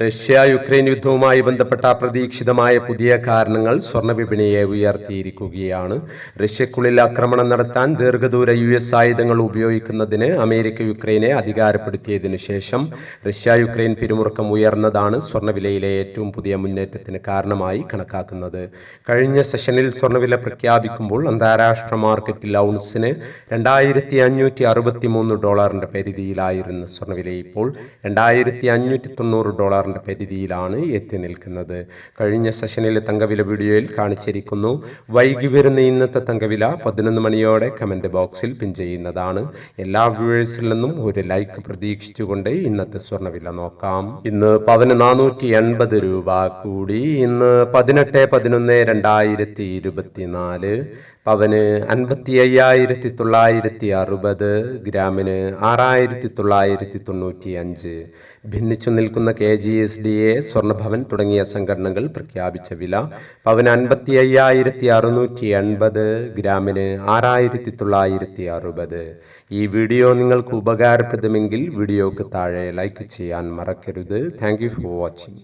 Russia Ukraine യുദ്ധവുമായി ബന്ധപ്പെട്ട പ്രതീക്ഷിതമായ പുതിയ കാരണങ്ങൾ സ്വർണവിപണിയെ ഉയർത്തിയിരിക്കുകയാണ്. റഷ്യക്കുള്ളിൽ ആക്രമണം നടത്താൻ ദീർഘദൂര യു എസ് ആയുധങ്ങൾ ഉപയോഗിക്കുന്നതിന് അമേരിക്ക യുക്രൈനെ അധികാരപ്പെടുത്തിയതിനു ശേഷം റഷ്യ യുക്രൈൻ പിരിമുറുക്കം ഉയർന്നതാണ് സ്വർണവിലയിലെ ഏറ്റവും പുതിയ മുന്നേറ്റത്തിന് കാരണമായി കണക്കാക്കുന്നത്. കഴിഞ്ഞ സെഷനിൽ സ്വർണവില പ്രഖ്യാപിക്കുമ്പോൾ അന്താരാഷ്ട്ര മാർക്കറ്റിൽ ഔൺസിന് രണ്ടായിരത്തി അഞ്ഞൂറ്റി അറുപത്തി മൂന്ന് ഡോളറിന്റെ പരിധിയിലായിരുന്ന സ്വർണവില ഇപ്പോൾ രണ്ടായിരത്തി അഞ്ഞൂറ്റി തൊണ്ണൂറ് ഡോളറിന്റെ പരിധിയിലാണ് എത്തി നിൽക്കുന്നത്. കഴിഞ്ഞ സെഷനിലെ തങ്കവില വീഡിയോയിൽ കാണിച്ചിരിക്കുന്നു. വൈകി വരുന്ന ഇന്നത്തെ തങ്കവില പതിനൊന്ന് മണിയോടെ കമന്റ് ബോക്സിൽ പിൻ ചെയ്യുന്നതാണ്. എല്ലാ വ്യൂവേഴ്സിൽ നിന്നും ഒരു ലൈക്ക് പ്രതീക്ഷിച്ചുകൊണ്ട് ഇന്നത്തെ സ്വർണവില നോക്കാം. ഇന്ന് പവന് നാനൂറ്റി എൺപത് രൂപ കൂടി. ഇന്ന് പതിനെട്ട് പതിനൊന്ന് രണ്ടായിരത്തി ഇരുപത്തിനാല് പവന് അൻപത്തി അയ്യായിരത്തി തൊള്ളായിരത്തി അറുപത് ഗ്രാമിന് ആറായിരത്തി തൊള്ളായിരത്തി തൊണ്ണൂറ്റി അഞ്ച് ഭിന്നിച്ചു നിൽക്കുന്ന K G S D A സ്വർണഭവൻ തുടങ്ങിയ സംഘടനകൾ പ്രഖ്യാപിച്ച വില പവന് അൻപത്തി അയ്യായിരത്തി അറുന്നൂറ്റി എൺപത് ഗ്രാമിന് ആറായിരത്തി തൊള്ളായിരത്തി അറുപത് ഈ വീഡിയോ നിങ്ങൾക്ക് ഉപകാരപ്രദമെങ്കിൽ വീഡിയോക്ക് താഴെ ലൈക്ക് ചെയ്യാൻ മറക്കരുത്. Thank for watching